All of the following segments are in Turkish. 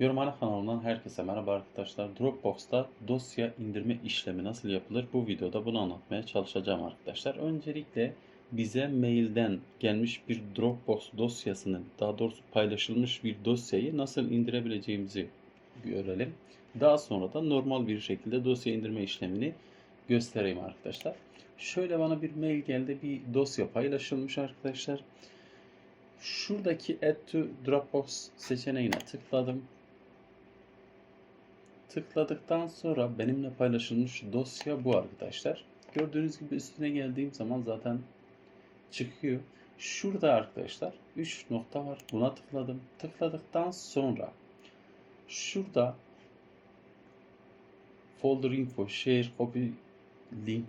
Yorumhane kanalından herkese merhaba arkadaşlar. Dropbox'ta dosya indirme işlemi nasıl yapılır? Bu videoda bunu anlatmaya çalışacağım arkadaşlar. Öncelikle bize mailden gelmiş bir Dropbox dosyasının daha doğrusu paylaşılmış bir dosyayı nasıl indirebileceğimizi görelim. Daha sonra da normal bir şekilde dosya indirme işlemini göstereyim arkadaşlar. Şöyle bana bir mail geldi. Bir dosya paylaşılmış arkadaşlar. Şuradaki Add to Dropbox seçeneğine tıkladım. Tıkladıktan sonra benimle paylaşılmış dosya bu arkadaşlar. Gördüğünüz gibi üstüne geldiğim zaman zaten çıkıyor. Şurada arkadaşlar 3 nokta var. Buna tıkladım. Tıkladıktan sonra şurada folder info, share, copy, link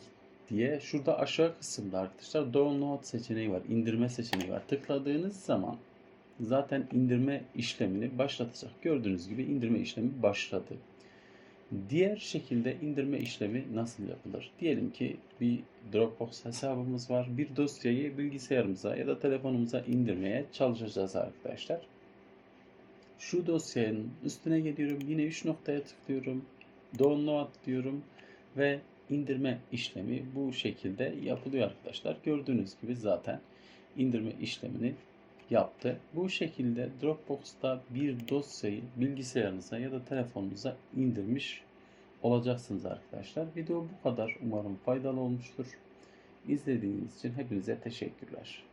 diye şurada aşağı kısımda arkadaşlar download seçeneği var. indirme seçeneği var. Tıkladığınız zaman zaten indirme işlemini başlatacak. Gördüğünüz gibi indirme işlemi başladı. Diğer şekilde indirme işlemi nasıl yapılır? Diyelim ki bir Dropbox hesabımız var. Bir dosyayı bilgisayarımıza ya da telefonumuza indirmeye çalışacağız arkadaşlar. Şu dosyanın üstüne geliyorum. Yine 3 noktaya tıklıyorum. Download diyorum ve indirme işlemi bu şekilde yapılıyor arkadaşlar. Gördüğünüz gibi zaten indirme işlemini yaptı. Bu şekilde Dropbox'ta bir dosyayı bilgisayarınıza ya da telefonunuza indirmiş olacaksınız arkadaşlar. Video bu kadar. Umarım faydalı olmuştur. İzlediğiniz için hepinize teşekkürler.